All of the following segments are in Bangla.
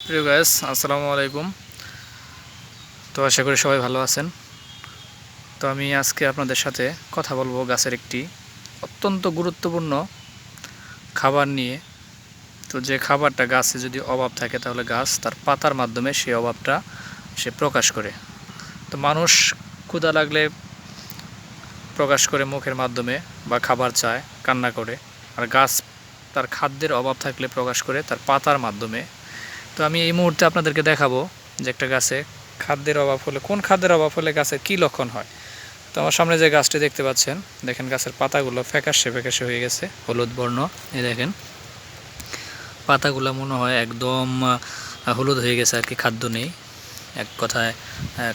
প্রিয় গাইস আসসালামু আলাইকুম। তো আশা করি সবাই ভালো আছেন। তো আমি আজকে আপনাদের সাথে কথা বলব গাছের একটি অত্যন্ত গুরুত্বপূর্ণ খাবার নিয়ে। তো যে খাবারটা গাছে যদি অভাব থাকে তাহলে গাছ তার পাতার মাধ্যমে সেই অভাবটা সে প্রকাশ করে। তো মানুষ ক্ষুধা লাগলে প্রকাশ করে মুখের মাধ্যমে বা খাবার চায়, কান্না করে। আর গাছ তার খাদ্যের অভাব থাকলে প্রকাশ করে তার পাতার মাধ্যমে তো আমি এই মুহূর্তে আপনাদেরকে দেখাবো যে একটা গাছে খাদ্যের অভাব হলে, কোন খাদ্যের অভাব হলে গাছের কী লক্ষণ হয়? তো আমার সামনে যে গাছটি দেখতে পাচ্ছেন, দেখেন গাছের পাতাগুলো ফ্যাকাশে ফ্যাকাশে হয়ে গেছে, হলুদ বর্ণ, এই দেখেন। পাতাগুলো মনে হয় একদম হলুদ হয়ে গেছে আর কি, খাদ্য নেই। এক কথায়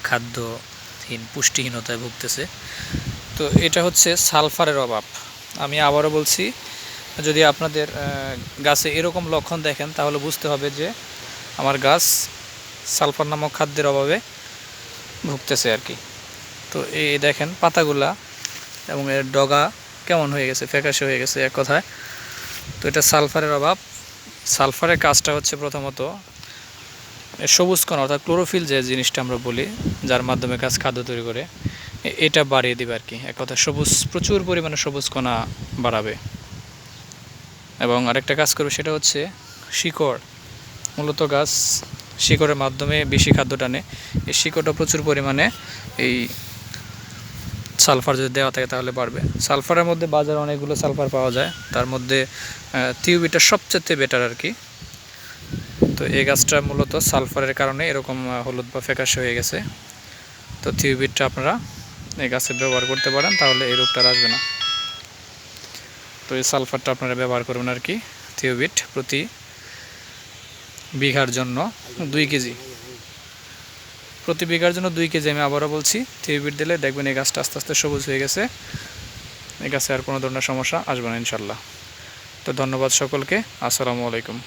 খাদ্যহীন, পুষ্টিহীনতায় ভুগতেছে। তো এটা হচ্ছে সালফারের অভাব। আমি আবারও বলছি, যদি আপনাদের গাছে এরকম লক্ষণ দেখেন, তাহলে বুঝতে হবে যে আমার গাছ সালফার নামক খাদ্যের অভাবে ভুগতেছে আর কি। তো এই দেখেন পাতাগুলা এবং এর ডগা কেমন হয়ে গেছে, ফ্যাকাশে হয়ে গেছে এক কথায়। তো এটা সালফারের অভাব। সালফারের কাজটা হচ্ছে প্রথমত সবুজ কণা অর্থাৎ ক্লোরোফিল যে জিনিসটা আমরা বলি, যার মাধ্যমে গাছ খাদ্য তৈরি করে এটা বাড়িয়ে দিবে আর কি। এক কথা সবুজ, প্রচুর পরিমাণে সবুজ কণা বাড়াবে। এবং আরেকটা কাজ করবে সেটা হচ্ছে শিকড়। মূলত গাছ শিকড়ের মাধ্যমে বেশি খাদ্য টানে। এই শিকড়টা প্রচুর পরিমাণে এই সালফার যদি দেওয়া থাকে তাহলে বাড়বে। সালফারের মধ্যে বাজারে অনেকগুলো সালফার পাওয়া যায়। তার মধ্যে থিউবিটা সবচেয়ে বেটার আর কি। তো এই গাছটা মূলত সালফারের কারণে এরকম হলুদ বা ফ্যাকাশে হয়ে গেছে। তো থিউবিটটা আপনারা এই গাছে ব্যবহার করতে পারেন, তাহলে এই রোগটা আসবে না। তো এই সালফারটা আপনারা ব্যবহার করবেন আর কি থিওবিট প্রতি বিঘার জন্য দুই কেজি। প্রতি বিঘার জন্য দুই কেজি আমি আবারও বলছি থিওবিট দিলে দেখবেন এই গাছটা আস্তে আস্তে সবুজ হয়ে গেছে। এই গাছে আর কোনো ধরনের সমস্যা আসবে না ইনশাল্লাহ। তো ধন্যবাদ সকলকে। আসসালামু আলাইকুম।